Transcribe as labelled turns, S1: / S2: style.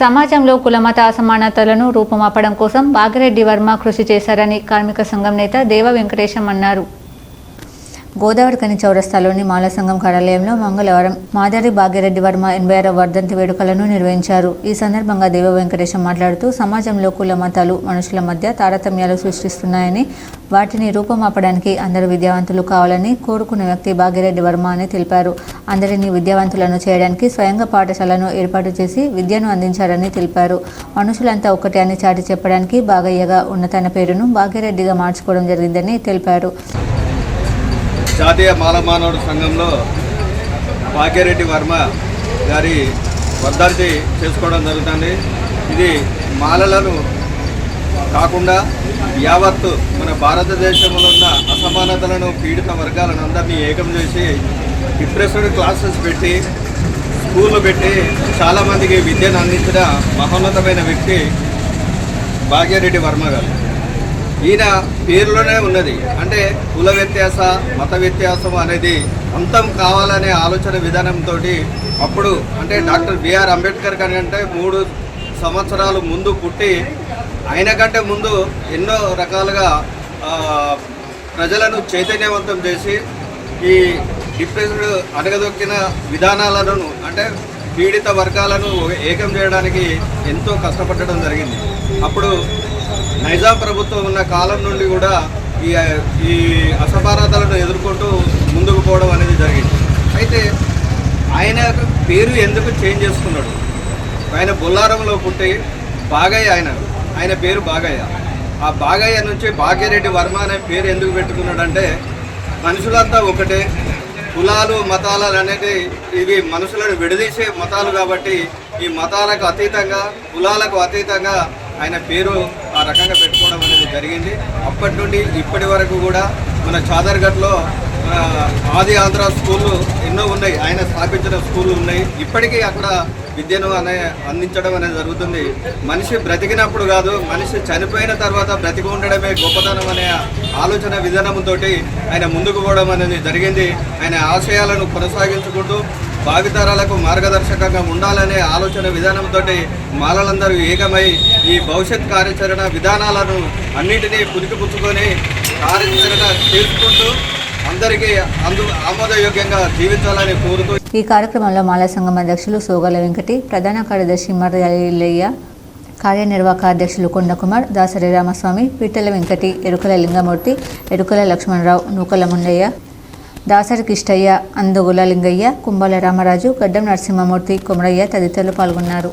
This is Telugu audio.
S1: సమాజంలో కులమత అసమానతలను రూపుమాపడం కోసం బాగిరెడ్డి వర్మ కృషి చేశారని కార్మిక సంఘం నేత దేవ వెంకటేశం అన్నారు. గోదావరి కని చౌరస్తాలోని మాల సంఘం కార్యాలయంలో మంగళవారం మాదారి భాగ్యరెడ్డి వర్మ ఎనభై ఆరవ వర్ధంతి వేడుకలను నిర్వహించారు. ఈ సందర్భంగా దేవ వెంకటేశం మాట్లాడుతూ సమాజంలో కుల మతాలు మనుషుల మధ్య తారతమ్యాలు సృష్టిస్తున్నాయని వాటిని రూపమాపడానికి అందరూ విద్యావంతులు కావాలని కోరుకున్న వ్యక్తి భాగ్యరెడ్డి వర్మ అని తెలిపారు. అందరినీ విద్యావంతులను చేయడానికి స్వయంగా పాఠశాలను ఏర్పాటు చేసి విద్యను అందించారని తెలిపారు. మనుషులంతా ఒకటే అని చాటి చెప్పడానికి బాగయ్యగా ఉన్న తన పేరును భాగ్యరెడ్డిగా మార్చుకోవడం జరిగిందని తెలిపారు.
S2: జాతీయ మాల మానవుడు సంఘంలో భాగ్యరెడ్డి వర్మ గారి వర్ధంతి చేసుకోవడం జరుగుతుంది. ఇది మాలలను కాకుండా యావత్తు మన భారతదేశంలో ఉన్న అసమానతలను పీడిత వర్గాలను అందరినీ ఏకం చేసి డిప్రెషన్ క్లాసెస్ పెట్టి స్కూళ్ళు పెట్టి చాలామందికి విద్యను అందించిన మహోన్నతమైన వ్యక్తి భాగ్యరెడ్డి వర్మ గారు. ఈయన పేరులోనే ఉన్నది. అంటే కుల వ్యత్యాస మత వ్యత్యాసం అనేది అంతం కావాలనే ఆలోచన విధానంతో అప్పుడు అంటే డాక్టర్ బిఆర్ అంబేద్కర్ కంటే మూడు సంవత్సరాలు ముందు పుట్టి ఆయన కంటే ముందు ఎన్నో రకాలుగా ప్రజలను చైతన్యవంతం చేసి ఈ డిప్రెస్డ్ అడగదొక్కిన విధానాలను అంటే పీడిత వర్గాలను ఏకం చేయడానికి ఎంతో కష్టపడడం జరిగింది. అప్పుడు నైజాం ప్రభుత్వం ఉన్న కాలం నుండి కూడా ఈ ఈ అసమానతలను ఎదుర్కొంటూ ముందుకు పోవడం అనేది జరిగింది. అయితే ఆయన పేరు ఎందుకు చేంజ్ చేసుకున్నాడు? ఆయన బొల్లారంలో పుట్టి బాగయ్య ఆయన ఆయన పేరు బాగయ్య. ఆ బాగయ్య నుంచి భాగ్యరెడ్డి వర్మ అనే పేరు ఎందుకు పెట్టుకున్నాడంటే మనుషులంతా ఒకటే కులాలు మతాలు అనేది ఇవి మనుషులను విడదీసే మతాలు కాబట్టి ఈ మతాలకు అతీతంగా కులాలకు అతీతంగా ఆయన పేరు ఆ రకంగా పెట్టుకోవడం అనేది జరిగింది. అప్పటి నుండి ఇప్పటి వరకు కూడా మన చాదర్ఘట్లో ఆది ఆంధ్ర స్కూళ్ళు ఎన్నో ఉన్నాయి. ఆయన స్థాపించిన స్కూళ్ళు ఉన్నాయి. ఇప్పటికీ అక్కడ విద్యను అనే అందించడం అనేది జరుగుతుంది. మనిషి బ్రతికినప్పుడు కాదు మనిషి చనిపోయిన తర్వాత బ్రతికి ఉండడమే గొప్పతనం అనే ఆలోచన విధానంతో ఆయన ముందుకు పోవడం అనేది జరిగింది. ఆయన ఆశయాలను కొనసాగించుకుంటూ భావితరాలకు మార్గదర్శకంగా ఉండాలనే ఆలోచన విధానంతో మాలలందరూ ఏకమై ఈ భవిష్యత్ కార్యాచరణ విధానాలను అన్నింటినీ పురికిపుచ్చుకొని కార్యాచరణ చేసుకుంటూ అందరికీ అందు ఆమోదయోగ్యంగా జీవించాలని కోరుతూ
S1: ఈ కార్యక్రమంలో మాల సంఘం అధ్యక్షులు సోగల వెంకటి ప్రధాన కార్యదర్శి మర్యాలయ్య కార్యనిర్వాహక అధ్యక్షులు కొండకుమార్ దాసరి రామస్వామి పిట్టల వెంకటి ఎరుకల లింగమూర్తి ఎరుకల లక్ష్మణరావు నూకల ముండయ్య దాసరి కిష్టయ్య అందుగుల లింగయ్య కుంభల రామరాజు గడ్డం నరసింహమూర్తి కుమరయ్య తదితరులు పాల్గొన్నారు.